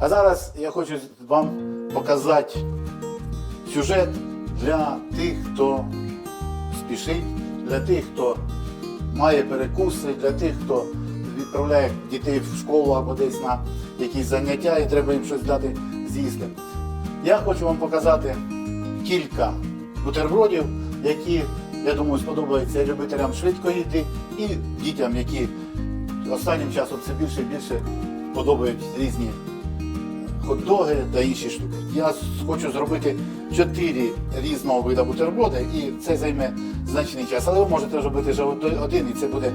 А зараз я хочу вам показати сюжет для тих, хто спішить, для тих, хто має перекуси, для тих, хто відправляє дітей в школу або десь на якісь заняття і треба їм щось дати з'їсти. Я хочу вам показати кілька бутербродів, які, я думаю, сподобаються любителям швидкої їди і дітям, які останнім часом все більше і більше подобають різні хот-доги та інші штуки. Я хочу зробити чотири різного вида бутерброди, і це займе значний час. Але ви можете зробити вже один, і це буде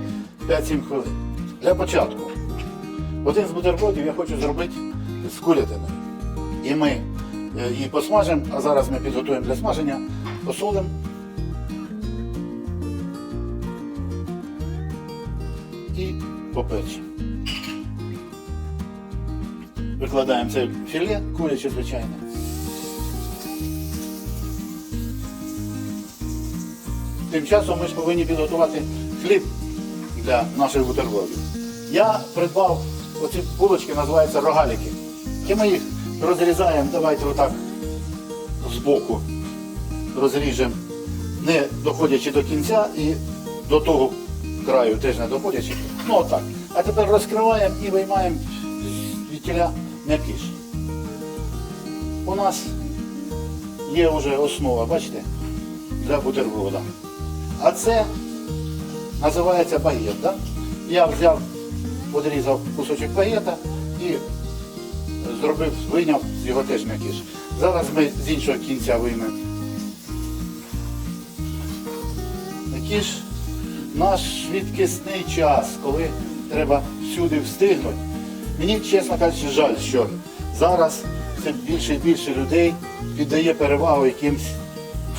5-7 хвилин. Для початку, один з бутербродів я хочу зробити з курятиною. І ми е, її посмажимо, а зараз ми підготуємо для смаження, посолимо. І поперчимо. Викладаємо це філе, куряче звичайне. Тим часом ми ж повинні підготувати хліб для наших бутербродів. Я придбав оці булочки, називаються рогаліки. І ми їх розрізаємо, давайте отак збоку розріжемо, не доходячи до кінця і до того краю теж не доходячи. Ну отак. А тепер розкриваємо і виймаємо від тіля м'якиш. У нас є вже основа, бачите, для бутерброда. А це називається багет. Да? Я взяв, подрізав кусочок багета і зробив, вийняв його теж м'якиш. Зараз ми з іншого кінця виймемо. М'якиш наш швидкісний час, коли треба всюди встигнути. Мені, чесно кажучи, жаль, що зараз все більше і більше людей віддає перевагу якимсь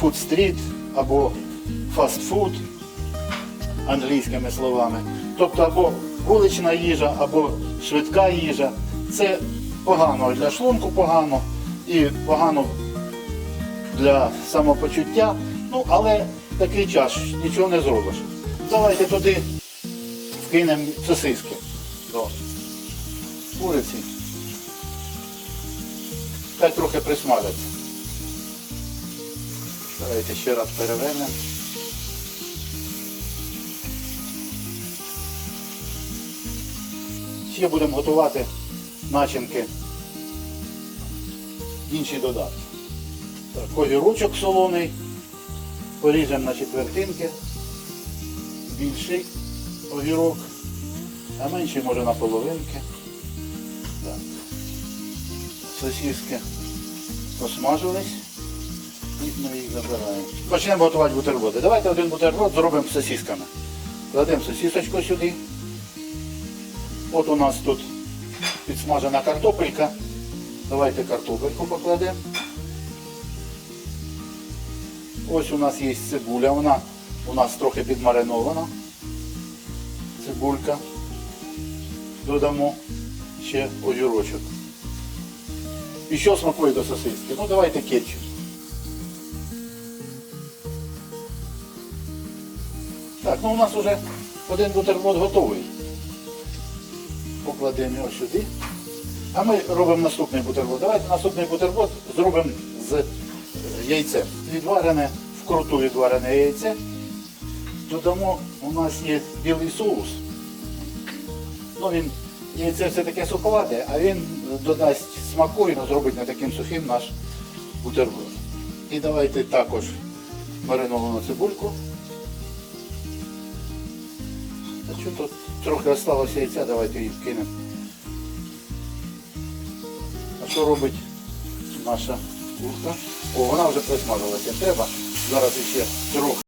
фудстріт або фастфуд англійськими словами. Тобто або вулична їжа, або швидка їжа. Це погано для шлунку погано і погано для самопочуття. Ну, але такий час, нічого не зробиш. Давайте туди вкинемо сосиски куриці. Хай трохи присмажаться. Давайте ще раз перевернемо. Ще будемо готувати начинки. Інші додатки. Так, огірочок солоний. Поріжемо на четвертинки. Більший огірок, а менший може на половинки. Так. Сосиски посмажились і ми їх забираємо. Почнемо готувати бутерброди. Давайте один бутерброд зробимо з сосисками. Кладемо сосисочку сюди. От у нас тут підсмажена картопелька. Давайте картопельку покладемо. Ось у нас є цибуля, вона у нас трохи підмаринована. Цибулька. Додамо ще огірочок. І що смакує до сосиски? Ну давайте кетчуп. Так, ну у нас вже один бутерброд готовий. Покладемо його сюди. А ми робимо наступний бутерброд. Давайте наступний бутерброд зробимо з е, яйцем. Відварене, вкруту відварене яйце. Додамо, у нас є білий соус. Ну, він, яйце все таке суховате, а він додасть смаку і зробить не таким сухим наш бутерброд. І давайте також мариновану цибульку. Що тут трохи осталося яйця, давайте її вкинемо. А що робить наша курка? О, вона вже присмажилася. Треба зараз ще трохи.